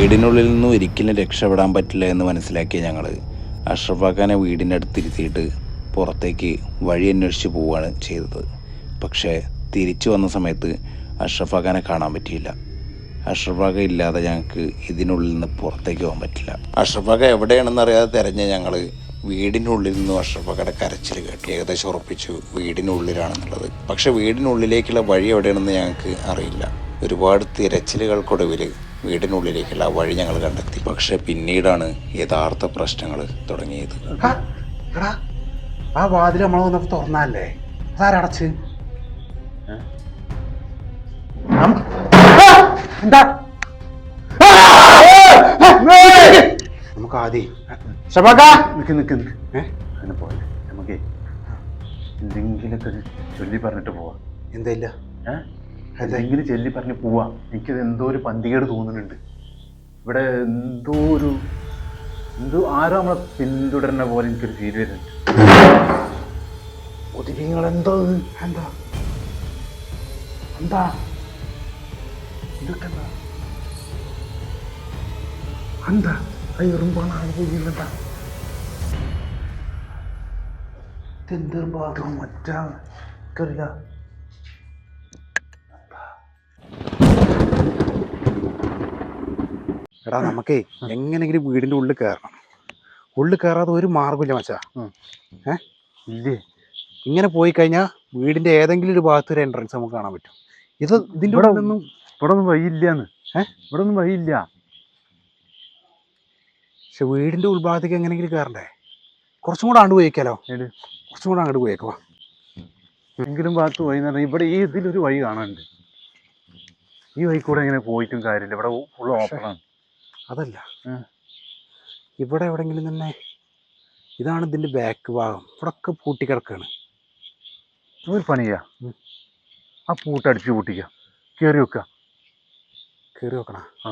വീടിനുള്ളിൽ നിന്നും ഒരിക്കലും രക്ഷപ്പെടാൻ പറ്റില്ല എന്ന് മനസ്സിലാക്കിയ ഞങ്ങൾ അഷ്റഫാഖാനെ വീടിന്റെ അടുത്തിരുത്തിയിട്ട് പുറത്തേക്ക് വഴി അന്വേഷിച്ച് പോവുകയാണ് ചെയ്തത്. പക്ഷേ തിരിച്ചു വന്ന സമയത്ത് അഷ്റഫാഖാനെ കാണാൻ പറ്റിയില്ല. അഷ്റഫാഖ ഇല്ലാതെ ഞങ്ങൾക്ക് ഇതിനുള്ളിൽ നിന്ന് പുറത്തേക്ക് പോകാൻ പറ്റില്ല. അഷ്റഫാഖ എവിടെയാണെന്ന് അറിയാതെ തിരഞ്ഞ ഞങ്ങൾ വീടിനുള്ളിൽ നിന്നും അഷ്റഫാഖയുടെ കരച്ചിൽ കേട്ടു. ഏകദേശം ഉറപ്പിച്ചു വീടിനുള്ളിലാണെന്നുള്ളത്. പക്ഷേ വീടിനുള്ളിലേക്കുള്ള വഴി എവിടെയാണെന്ന് ഞങ്ങൾക്ക് അറിയില്ല. ഒരുപാട് തിരച്ചിലുകൾക്കൊടുവിൽ വീടിനുള്ളിലേക്കുള്ള വഴി ഞങ്ങൾ കണ്ടെത്തി. പക്ഷെ പിന്നീടാണ് യഥാർത്ഥ പ്രശ്നങ്ങൾ തുടങ്ങിയത്. എടാ ആ വാതിൽ നമ്മൾ വന്നപ്പോ തുറന്നല്ലേ അതാരടച്ച് എന്താ? നമുക്ക് ആദ്യം ഷബാക്ക ഏ? അങ്ങനെ പോലെ നമുക്ക് എന്തെങ്കിലുമൊക്കെ ചൊല്ലി പറഞ്ഞിട്ട് പോവാം. എന്താ ഇല്ല? ഏഹ് എന്തെങ്കിലും ചൊല്ലി പറഞ്ഞ് പോവാം. എനിക്കത് എന്തോ ഒരു പന്തികേട് തോന്നുന്നുണ്ട്. ഇവിടെ എന്തോ ഒരു എന്തോ ആരോ നമ്മളെ പിന്തുടരുന്ന പോലെ എനിക്കൊരു ഫീൽ വരുന്നുണ്ട്. ഒതിരിങ്ങൾ എന്തോ എന്താ? എന്താ? ഇതൊക്കെ എന്താ? എന്താ എറുമ്പാണ് ആൾ പോയില്ലെന്താ ഇതെന്തെറുമ്പാ മറ്റാ? കറിയില്ല എടാ നമുക്കേ എങ്ങനെങ്കിലും വീടിന്റെ ഉള്ളിൽ കയറണം ഉള്ളിൽ കയറാതെ ഒരു മാർഗമില്ല മച്ചാ. ഏ? ഇല്ലേ? ഇങ്ങനെ പോയി കഴിഞ്ഞാൽ വീടിന്റെ ഏതെങ്കിലും ഒരു ഭാഗത്ത് ഒരു എൻട്രൻസ് നമുക്ക് കാണാൻ പറ്റും. ഇത് ഇതിന്റെ ഇവിടെ- ഒന്നും ഇവിടെ ഒന്നും വഴിയില്ലാന്ന്. ഏ? ഇവിടെ ഒന്നും വഴിയില്ല. പക്ഷെ വീടിന്റെ ഉൾഭാഗത്തേക്ക് എങ്ങനെയെങ്കിലും കയറണ്ടേ കുറച്ചും കൂടെ അങ്ങോട്ട് പോയേക്കാലോ? കുറച്ചും കൂടെ അങ്ങോട്ട് പോയേക്കോ എങ്കിലും ഭാഗത്ത് പോയി എന്ന് പറഞ്ഞാൽ ഇവിടെ ഈ ഇതിലൊരു വഴി കാണാനുണ്ട്. ഈ വഴി കൂടെ ഇങ്ങനെ പോയിട്ടും കാര്യമില്ല. ഇവിടെ ഫുൾ ഓപ്പണാണ് അതല്ല. ഇവിടെ എവിടെങ്കിലും തന്നെ ഇതാണ് ഇതിന്റെ ബാക്ക് ഭാഗം. ഇവിടെ ഒക്കെ പൂട്ടിക്കിടക്കാണ് ഒരു പണിയാ ആ പൂട്ടടിച്ച് പൂട്ടിക്ക. കയറി വെക്കുക കയറി വെക്കണ? ആ.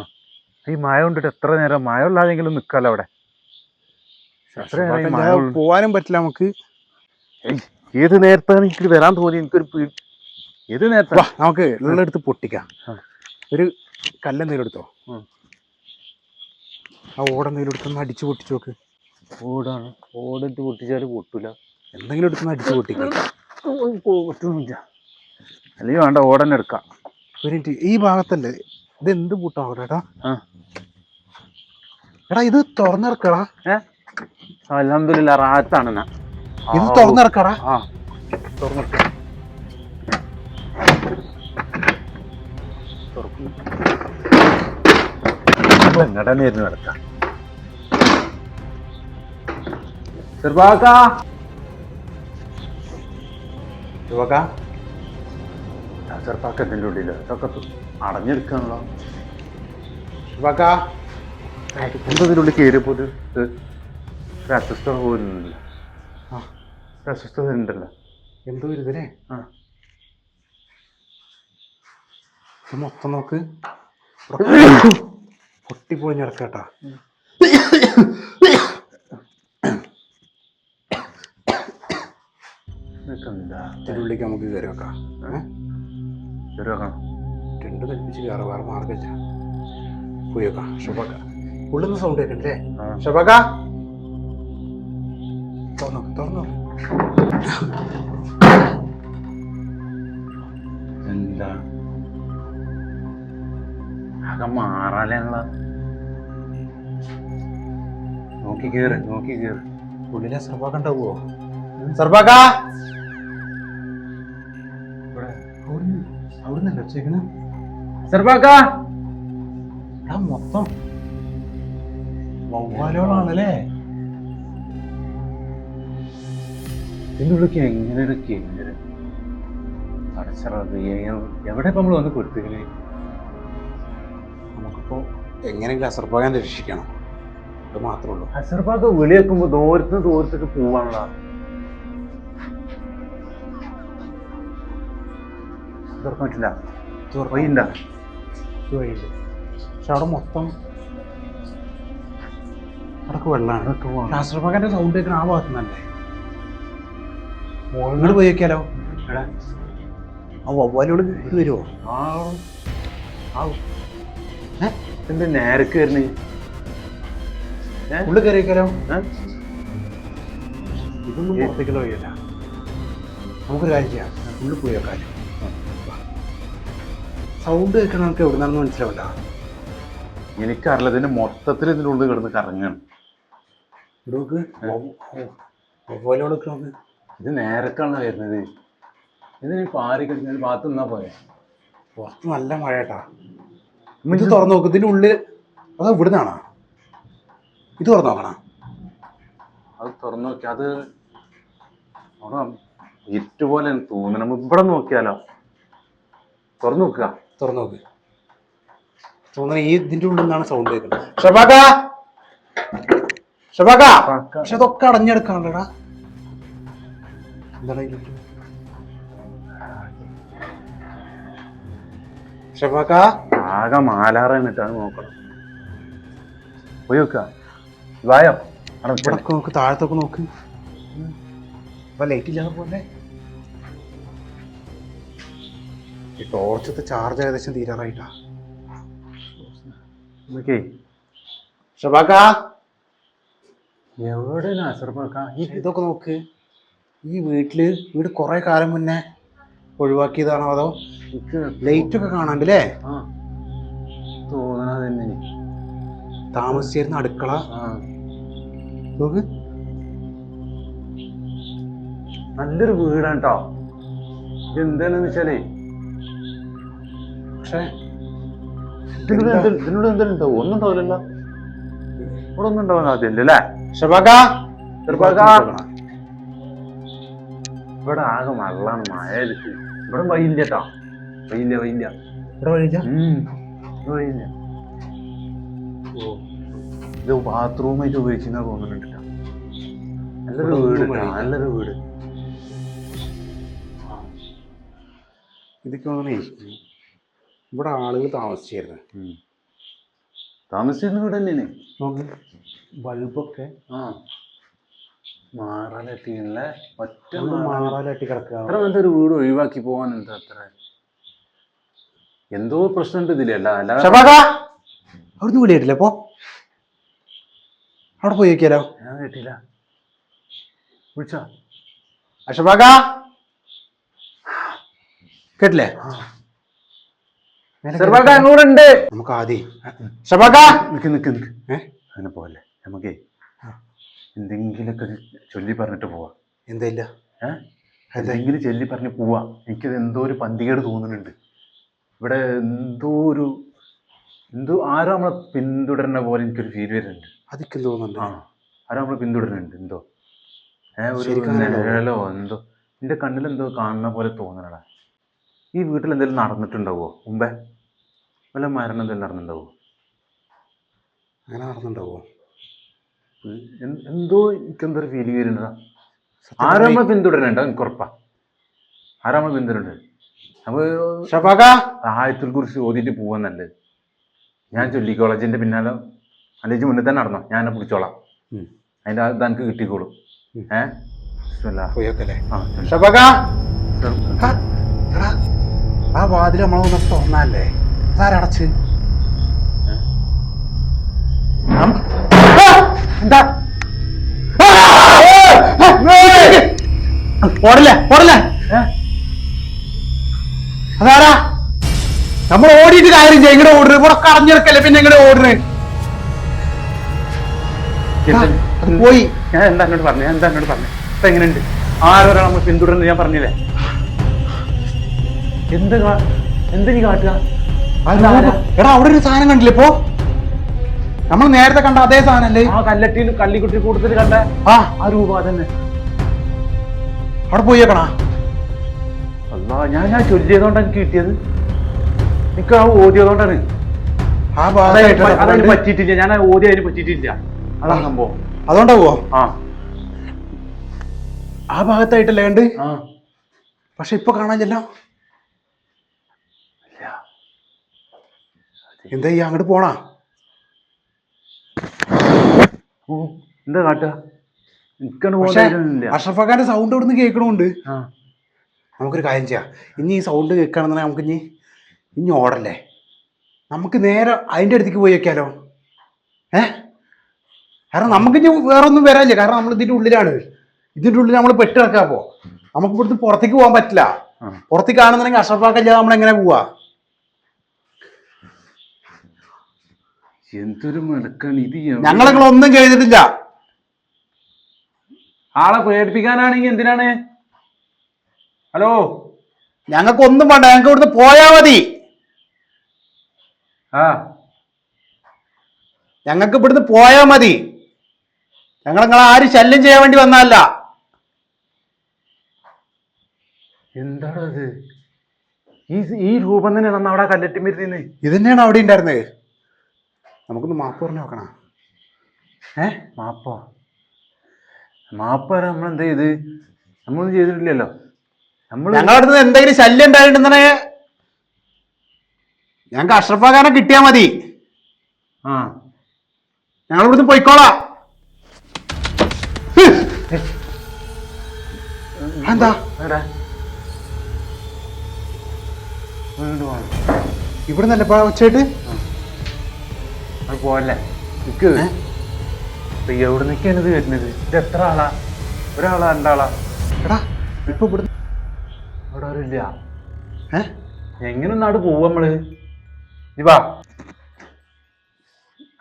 ഈ മഴ കൊണ്ടിട്ട് എത്ര നേരം മഴ ഉള്ളതെങ്കിലും നിൽക്കാല്ല അവിടെ പോവാനും പറ്റില്ല നമുക്ക്. ഏത് നേരത്താണ് എനിക്ക് വരാൻ തോന്നി എനിക്കൊരു ഏത് നേരത്താ നമുക്ക് ഉള്ളെടുത്ത് പൊട്ടിക്കാം. ഒരു കല്ലെന്തെങ്കിലും എടുത്തോ. ആ ഓടെന്തെങ്കിലും എടുത്തൊന്ന് അടിച്ചു പൊട്ടിച്ചു നോക്ക്. ഓടാണ്. ഓടിട്ട് പൊട്ടിച്ചാൽ പൊട്ടൂല. എന്തെങ്കിലും എടുത്തൊന്ന് അടിച്ചു പൊട്ടിക്കാം. പൊട്ടുന്നില്ല അല്ലെങ്കിൽ വേണ്ട ഓടന്നെ എടുക്കാം. ഒരു മിനിറ്റ്. ഈ ഭാഗത്തല്ലേ? ഇത് എന്ത് പൂട്ടാ എടാ ഇത് തുറന്നിറക്കടാ. ഏ? അലഹമില്ല റാത്താണ് ഇത് തുറന്നിറക്കടാ. ആ. തുറന്നിറക്ക എങ്ങടനായിരുന്നു നടക്കാം? ചെറുപ്പാക്കാ. ചെറുപ്പാക്ക. ചെറുപ്പാക്ക ഇതിന്റെ ഉള്ളിൽ ഇതൊക്കെ അടഞ്ഞെടുക്കാണല്ലോ ചെറുപ്പാക്ക. എന്തതിന്റെ ഉള്ളിൽ കയറിയപ്പോൾ ഒരു അസ്വസ്ഥത പോകുന്നില്ല ആ ഒരു അസ്വസ്ഥത ഉണ്ടല്ലോ. എന്തോ ഇതിനെ? ആ. ഇത് മൊത്തം നോക്ക്. പൊട്ടിപ്പൊളിഞ്ഞിറക്കാട്ടാ ഇതിനുള്ളിലേക്ക് നമുക്ക് കയറി വെക്കാം? കയറി വെക്കാം. രണ്ട് കൽപ്പിച്ച് വേറെ വേറെ മാർഗമില്ല. പോയി വെക്കാം. ഷബാക്ക. ഉള്ളിൽ നിന്ന് സൗണ്ട് കേട്ടില്ലേ. ഷബാക്ക. തുറന്നു തുറന്നു. എന്താ? ആകെ മാറാനുള്ള നോക്കി കേറ് നോക്കി കേറ്. ഉള്ളിലെ സർബാക്ക ഉണ്ടാവുമോ സർബാക്ക അവിടുന്നല്ലേ വെച്ചേക്കണ മൊത്തം വവ്വാലുകളാണല്ലേ ഇതിന്റെ ഉള്ളിലേക്ക് എങ്ങനെ എവിടെ ഇപ്പൊ നമ്മൾ വന്ന് കൊടുത്തിങ്ങനെ നമുക്കിപ്പോ എങ്ങനെയെങ്കിലും അസർബാഗാൻ രക്ഷിക്കണം. അത് മാത്രമേ ഉള്ളൂ. അസർബാഗ് വിളി ദൂരത്ത് ദൂരത്തേക്ക് പോവാനുള്ള തുറക്കാൻ പറ്റില്ല പക്ഷെ അവിടെ മൊത്തം വെള്ളമാണ് സൗണ്ട് ആ ഭാഗത്ത് നിന്നല്ലേ? പോയി എടാ. ആ വവ്വാലോട് ഇത് വരുമോ ആ ആ. ഏ? എന്ത് നേരക്ക് വരുന്നേ? ഉള്ളിൽ കയറി വെക്കാലോ ഇതൊന്നും പുറത്തേക്കുള്ള വഴിയല്ല. നമുക്കൊരു കാര്യം ചെയ്യാം. ഉള്ളിൽ പോയി വെക്കാലോ സൗണ്ട് കേൾക്കണ നമുക്ക് എവിടെ നിന്നാണെന്ന് മനസ്സിലാവില്ല എനിക്കറിയില്ല ഇതിന്റെ മൊത്തത്തിൽ ഇതിന്റെ ഉള്ളിൽ കിടന്ന് കറങ്ങാണ്. നോക്ക് പോലെ നോക്ക് ഇത് നേരക്കാണ് വരുന്നത്. ഇതിന് പാറി കിടക്കുന്ന ഭാഗത്ത് നിന്നാ പോയെ പുറത്ത് നല്ല മഴ കേട്ടാ ഇത് തുറന്നു നോക്ക് ഇതിന്റെ ഉള്ളിൽ അതോ ഇവിടുന്നാണോ ഇത് തുറന്നു നോക്കണ. അത് തുറന്നു നോക്കി അത് ഇറ്റുപോലെ ഇരുട്ട് പോലെ തോന്നുന്നു. നമ്മൾ ഇവിടെ നോക്കിയാലോ? തുറന്നു നോക്കുക. തുറന്നു നോക്ക് തോന്നുന്നു ഈ ഇതിന്റെ ഉള്ളിൽ നിന്നാണ് സൗണ്ട് കേൾക്കുന്നത്. ഷബാക്ക ഷബാക്ക പക്ഷെ അതൊക്കെ അടഞ്ഞെടുക്കാണല്ലോടാ എന്താണ് ഇതിൽ? ഷബാക്ക ആകെ മാലാറാണ് ഇട്ടാണ് നോക്കണം. പോയി നോക്കുക വായോ? അവിടെ നിൽക്കണേ. ഇവിടൊക്കെ നോക്ക് താഴത്തൊക്കെ നോക്ക്. അപ്പൊ ലൈറ്റ് ഇല്ലാതെ പോലെ ഈ ടോർച്ചത്തെ ചാർജ് ഏകദേശം തീരാറായിട്ടാ. ഷബാക്ക എവിടെ ഈ ഇതൊക്കെ നോക്ക്. ഈ വീട്ടിൽ വീട് കുറെ കാലം മുന്നേ ഒഴിവാക്കിയതാണോ അതോ എനിക്ക് ലൈറ്റ് ഒക്കെ കാണാണ്ടല്ലേ തോന്നണത് തന്നെ താമസിച്ചിരുന്ന അടുക്കള. നോക്ക്. നല്ലൊരു വീടാണ് കേട്ടോ ഇത് എന്താണെന്ന് വെച്ചാലേ പക്ഷെ ഇതിനോട് എന്ത്? ഇതിനോട് എന്തെങ്കിലും ഉണ്ടാവും ഒന്നും ഉണ്ടാവില്ലല്ലോ. ഇവിടെ ഒന്നും ഉണ്ടാവുന്ന സാധ്യല്ല അല്ലേ? ഇവിടെ ആകെ വെള്ളാണ് മഴ ഇവിടെ വൈയില്ല കേട്ടോ വൈയില്ല വൈയില്ല ഇവിടെ വഴിയില്ല ഇത് ബാത്റൂമായിട്ട് ഉപയോഗിക്കുന്ന തോന്നുന്നുണ്ട്. നല്ലൊരു വീട്. നല്ലൊരു വീട്. ഇതൊക്കെ തോന്നണേ ഇവിടെ ആളുകൾ താമസിച്ചിരുന്നു. താമസിച്ചിരുന്ന ഇവിടെ തന്നെയാണ് നോക്ക്. ബൾബൊക്കെ ആ. മാറാലെത്തിയുള്ള ഒറ്റ ഒന്ന് മാറാല. മാറാലാട്ടി കിടക്കുക അത്ര നല്ലൊരു വീട് ഒഴിവാക്കി പോകാൻ എന്താ അത്ര? എന്തോ പ്രശ്നമുണ്ട് ഇതിലല്ല അല്ല അവിടുന്ന് വിളിയിട്ടില്ല അപ്പൊ അവിടെ പോയി നോക്കിയാലോ? ഞാൻ കേട്ടില്ല. വിളിച്ചോ? അഷബാക്ക കേട്ടില്ലേ? അങ്ങോട്ടുണ്ട് നമുക്ക് ആദ്യം ഷബാക്ക നിക്ക് നിക്ക് നിക്ക്. ഏ? അങ്ങനെ പോലെ നമുക്കേ എന്തെങ്കിലുമൊക്കെ ചൊല്ലി പറഞ്ഞിട്ട് പോവാ. എന്തല്ല ഏഹ് എന്തെങ്കിലും ചൊല്ലി പറഞ്ഞ് പോവാ. എനിക്കത് എന്തോ ഒരു പന്തികേട് തോന്നുന്നുണ്ട്. ഇവിടെ എന്തോ ഒരു എന്തോ ആരോ നമ്മളെ പിന്തുടരുന്ന പോലെ എനിക്കൊരു ഫീൽ വരുന്നുണ്ട്. അതൊക്കെ തോന്നുന്നുണ്ട്. ആ ആരോ നമ്മളെ പിന്തുടരുന്നുണ്ട്. എന്തോ. ഏഹ് ഒരു? നിഴലോ എന്തോ. എന്റെ കണ്ണിൽ എന്തോ കാണുന്ന പോലെ തോന്നണടാ. ഈ വീട്ടിൽ എന്തെങ്കിലും നടന്നിട്ടുണ്ടാവോ? മുമ്പേ? വല്ല മരണം എന്തെങ്കിലും നടന്നിട്ടുണ്ടാവോ? അങ്ങനെ നടന്നുണ്ടാവോ എൻ- എന്തോ എനിക്കെന്തോ ഒരു ഫീലിംഗ് വരുന്നുണ്ടാ. ആരാമ പിന്തുടരണ്ട? എനിക്ക് ഉറപ്പാ. ആരോ നമ്മളെ പിന്തുടരുന്നുണ്ട് ആയത്തിൽ കുറിച്ച് ഓതിട്ട് പോവാൻ നല്ലത്. ഞാൻ ചൊല്ലി കോളേജിന്റെ പിന്നാലെ അല്ലെങ്കിൽ മുന്നേ തന്നെ നടന്നോ? ഞാൻ പിടിച്ചോളാം. അതിന്റെ അത് എനിക്ക് കിട്ടിക്കോളും. ഏഹ് ആ വാതിൽ നമ്മളൊന്ന് തുറന്നല്ലേ അതാരടച്ച് അം- ആ, എന്താ? ഓടില്ല ഓടില്ല? അതാരാ? നമ്മൾ ഓടിയിട്ട് കാര്യം ചെയ്യും ഇങ്ങടെ ഓടുന്നത് ഇവിടെ കറഞ്ഞെടുക്കല്ലേ പിന്നെ ഇങ്ങടെ ഓടുന്നത് പോയി. ഞാൻ എന്താ എന്നോട് പറഞ്ഞു? ഞാൻ എന്താ എന്നോട് പറഞ്ഞു? ഇപ്പൊ എങ്ങനെയുണ്ട്? ആരോരാ നമ്മൾ പിന്തുടരുന്നത് ഞാൻ പറഞ്ഞില്ലേ? എന്ത് എന്ത് നീ കാട്ടുക. എടാ അവിടെ ഒരു സാധനം കണ്ടില്ല? ഇപ്പോ നമ്മൾ നേരത്തെ കണ്ട അതേ സാധനല്ലേ? ആ കല്ലട്ടിയിൽ കള്ളിക്കുട്ടി കൂടുതൽ കണ്ട ആ. ആ രൂപ തന്നെ അവിടെ പോയേക്കണാ അല്ലാ ഞാൻ ഞാൻ ചൊല്ലിയതുകൊണ്ടാണ് എനിക്ക് കിട്ടിയത്. എനിക്ക് ആ ഓതിയതുകൊണ്ടാണ് ആ അതതിന് ഭാഗം പറ്റിയിട്ടില്ല. ഞാൻ ആ ഓതി അതിന് പറ്റിയിട്ടില്ല. അതാണ് സംഭവം. അതുകൊണ്ടാവോ ആ. ആ ഭാഗത്തായിട്ടല്ലേ കണ്ട്? പക്ഷെ ഇപ്പൊ കാണാനില്ലല്ലോ ഇല്ല. എന്താ ഈ അങ്ങോട്ട് പോണാ? ഓ, എന്താ കാട്ടുക പോകാൻ സൗണ്ട് അവിടുന്ന് കേൾക്കണമുണ്ട് നമുക്കൊരു കാര്യം ചെയ്യാം. ഇനി ഈ സൗണ്ട് കേൾക്കുകയാണെന്നുണ്ടെങ്കിൽ നമുക്ക് ഇനി ഇനി ഓടല്ലേ? നമുക്ക് നേരെ അതിന്റെ അടുത്തേക്ക് പോയി വെക്കാലോ? ഏ? കാരണം നമുക്ക് ഇനി വേറെ ഒന്നും വരാനില്ല. കാരണം നമ്മൾ ഇതിന്റെ ഉള്ളിലാണ്. ഇതിന്റെ ഉള്ളിൽ നമ്മൾ പെട്ട് കിടക്കാപ്പോ നമുക്ക് ഇവിടുന്ന് പുറത്തേക്ക് പോകാൻ പറ്റില്ല. പുറത്തേക്ക് കാണുന്നുണ്ടെങ്കിൽ അഷറഫാക്കല്ല നമ്മൾ എങ്ങനെ പോവാ? എന്തൊരു മെടുക്കാണ് ഇത് ഞങ്ങളൊക്കെ ഒന്നും ചെയ്തിട്ടില്ല. ആളെ പേടിപ്പിക്കാനാണെങ്കിൽ എന്തിനാണ്? ഹലോ? ഞങ്ങൾക്ക് ഒന്നും വേണ്ട ഞങ്ങൾക്ക് ഇവിടുന്ന് പോയാ മതി. ആ. ഞങ്ങൾക്ക് ഇവിടുന്ന് പോയാ മതി. ഞങ്ങൾ നിങ്ങളെ ആരും ശല്യം ചെയ്യാൻ വേണ്ടി വന്നതല്ല. എന്താണത്? ഈ ഈ രൂപം തന്നെയാണ് അന്ന് അവിടെ കല്ലെട്ടിമരുന്ന് ഇത് തന്നെയാണ് അവിടെ ഉണ്ടായിരുന്നത്. നമുക്കൊന്ന് മാപ്പ് പറഞ്ഞു നോക്കണം. ഏ? മാപ്പോ? മാപ്പ് പറയാൻ നമ്മൾ എന്താ ചെയ്ത്? നമ്മളൊന്നും ചെയ്തിട്ടില്ലല്ലോ. നമ്മൾ ഞങ്ങളടുത്ത് എന്തെങ്കിലും ശല്യം ഉണ്ടായിട്ടുണ്ടെന്നേ ഞങ്ങൾക്ക് അഷ്റഫാക്കാനെ കിട്ടിയാ മതി. ആ. ഞങ്ങൾ ഇവിടുന്ന് പോയിക്കോളാം എന്താ ഇവിടെ പോണം ഉച്ചയായിട്ട്? പോവല്ലേ നിക്ക്. ഇപ്പൊ എവിടെ നിൽക്കാണ് ഇത് വരുന്നത്? ഇത് എത്ര ആളാ? ഒരാളാ രണ്ടാളാ? എടാ. ഇപ്പൊ ഇവിടുന്ന് അവിടെ ആരും ഇല്ല. ഏ? എങ്ങനെ നാട് പോവും നമ്മൾ? നീ വാ.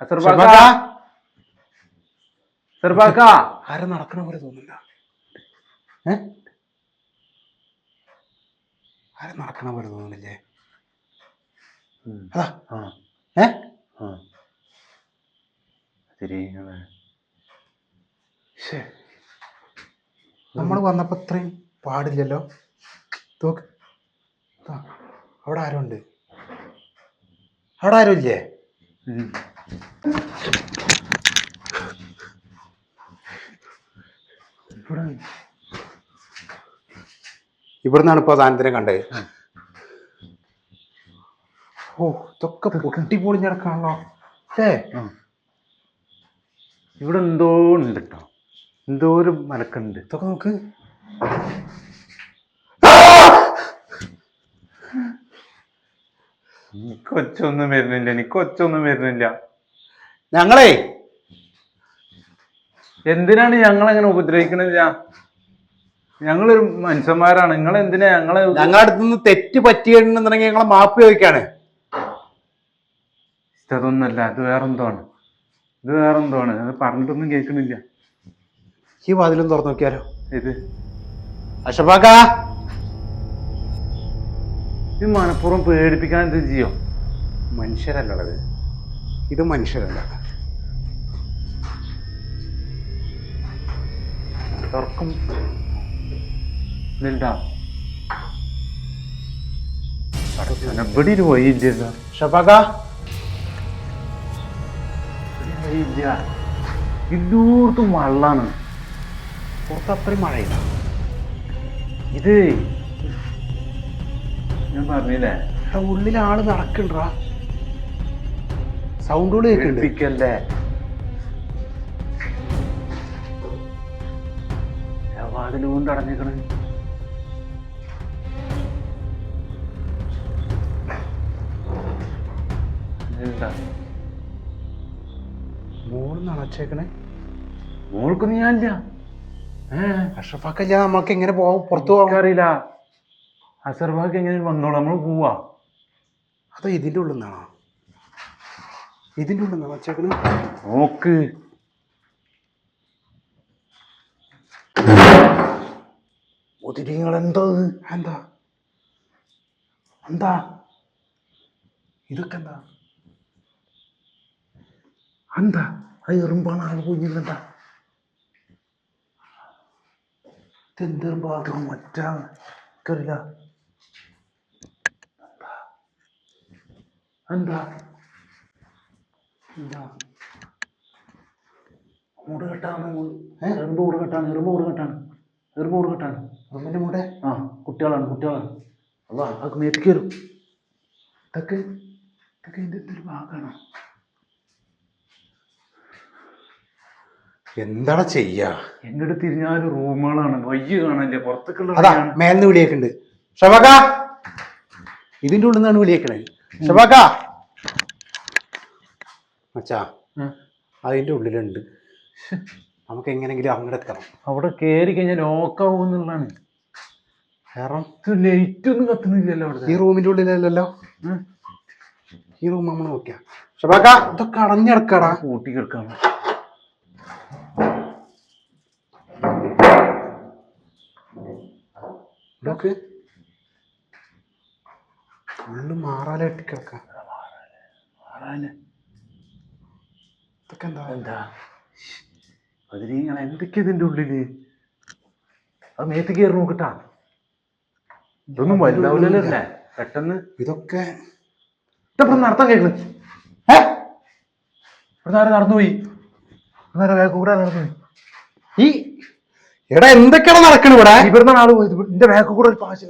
അസർബാക്ക. ഷഫാക്ക? ആരെ നടക്കണ പോലെ തോന്നില്ല ഏ? ആരെ നടക്കണ പോലെ തോന്നുന്നില്ലേ. അതാ. ഏ? ശ്ശേ. നമ്മൾ വന്നപ്പോ അത്രയും പാടില്ലല്ലോ. തോക്ക് അവിടെ ആരും ഉണ്ട് അവിടെ ആരും ഇല്ലേ ഇവിടുന്നാണ് ഇപ്പൊ സാധനത്തിനെ കണ്ടത്. ഓ ഇതൊക്കെ പൊട്ടി പൊളിഞ്ഞടക്കാണല്ലോ ഏ. ഇവിടെ എന്തോ ഉണ്ട് കേട്ടോ എന്തോ ഒരു മലക്കുണ്ട്. ഇതൊക്കെ നോക്ക്. എനിക്ക് ഒച്ചൊന്നും വരുന്നില്ല എനിക്ക് കൊച്ചൊന്നും വരുന്നില്ല. ഞങ്ങളേ? എന്തിനാണ് ഞങ്ങൾ അങ്ങനെ ഉപദ്രവിക്കണില്ല? ഞങ്ങളൊരു മനുഷ്യന്മാരാണ്. നിങ്ങൾ എന്തിനാ ഞങ്ങളെ ഞങ്ങളുടെ അടുത്ത് നിന്ന് തെറ്റ് പറ്റിയിട്ടുണ്ടെന്നുണ്ടെങ്കിൽ ഞങ്ങളെ മാപ്പ് ചോദിക്കാണ്. അതൊന്നല്ല അത് വേറെന്തോ ആണ്. ഇത് വേറെ ആണ് അത് പറഞ്ഞിട്ടൊന്നും കേൾക്കണില്ല ഈ വാതിലും തുറന്നു നോക്കിയാലോ? ഇത് അഷഫാക്ക ഇത് മനഃപൂർവം പേടിപ്പിക്കാൻ എന്ത് ചെയ്യോ? മനുഷ്യരല്ലത് ഇത് മനുഷ്യരല്ല. തുറക്കും. ഇതിണ്ടാ ഇവിടെ ഒരു വഴിയില്ലല്ലോ ഷഫാക്ക ഒരു വഴിയില്ല വള്ളാണ്. പുറത്ത് അത്രയും മഴയില്ല. ഇത് ഞാൻ പറഞ്ഞില്ലേ? ഉള്ളിൽ ആൾ നടക്കണ്ടാ? സൗണ്ടുകൾ കേൾക്കുന്നുണ്ട് പേടിപ്പിക്കല്ലേ വാതിൽ കൊണ്ട് അടഞ്ഞേക്കണ് മോൾ മോൾക്ക് നീ ഞാനില്ല അഷ്റഫാക്കല്ല നമ്മൾക്ക് എങ്ങനെ പോവാം പുറത്തു പോവാം അറിയില്ല. അഷറഫാക്ക് എങ്ങനെ വന്നോളൂ? നമ്മൾ പോവാ. അതോ ഇതിന്റെ ഉള്ളിൽ നിന്നാണോ? ഇതിന്റെ ഉള്ളിൽ നിന്നാണോ വെച്ചേക്കണേ? നോക്ക്. ഒതിരിങ്ങൾ എന്താ? എന്താ? എന്താ? ഇതൊക്കെ എന്താ എന്താ? അത് എറുമ്പാണ് ആൾ പോയില്ലെന്താ ഇതെന്തെറുമ്പാ? മറ്റാ കറിയില്ല എന്താ? എന്താ? മൂട് കെട്ടാണ് എറുമ്പ് മൂട് കെട്ടാണ് എറുമ്പ് മൂട് കെട്ടാണ്. എറുമ്പ് മൂട് എറുമ്പിന്റെ മൂടെ? ആ കുട്ടികളാണ് കുട്ടികളാണ്. അല്ല അതൊക്കെ മേത്തേക്ക് വരും. ഇതൊക്കെ ഇതൊക്കെ എന്തൊരു ഭാഗമാണ് എന്താണ് ചെയ്യാ? എങ്ങോട്ട് തിരിഞ്ഞാലും റൂമുകളാണ്. വയ്യ കാണല്ലേ? പുറത്തേക്കുള്ള അതാ. മേലിന്ന് വിളിയേക്കുണ്ട്. ഷവക ഇതിന്റെ ഉള്ളിൽ നിന്നാണ് വിളിയേക്കണേ ഷവക മച്ചാ അതിന്റെ ഉള്ളിലുണ്ട്. നമുക്ക് എങ്ങനെങ്കിലും അങ്ങോട്ട് എത്തണം. അവിടെ കയറി കഴിഞ്ഞാൽ ലോക്കാവും എന്നുള്ളതാണ്. കാരണം ലൈറ്റ് ഒന്നും കത്തുന്നില്ലല്ലോ അവിടെ. ഈ റൂമിന്റെ ഉള്ളിലല്ലല്ലോ? ഈ റൂം നമ്മൾ നോക്കിയാ. ഷബാക്ക ഇതൊക്കെ അടഞ്ഞെടുക്കടാ കൂട്ടി കിടക്കാണ്. നോക്ക്. ഫുള്ള് മാറാല കെട്ടിക്കിടക്കാം ഇതൊക്കെ എന്താ? എന്താ? അതിന് നിങ്ങൾ എന്തൊക്കെയാ ഉള്ളിൽ? അത് മേത്ത് കയറി നോക്കട്ടാ. ഇതൊന്നും വലുതാവില്ലല്ലേ പെട്ടെന്ന്. ഇതൊക്കെ ഇതപ്പം നടത്താൻ കേൾക്കുന്നു ഇവിടെ നേരെ നടന്നുപോയി. ഇവിടെ വേഗം കൂടെ നടന്നുപോയി ഈ എടാ എന്തൊക്കെയാണ് നടക്കണ ഇവിടെ? ഇവിടുന്ന ആൾ പോയത് എന്റെ കൂടെ ഒരു പാച്ചിൽ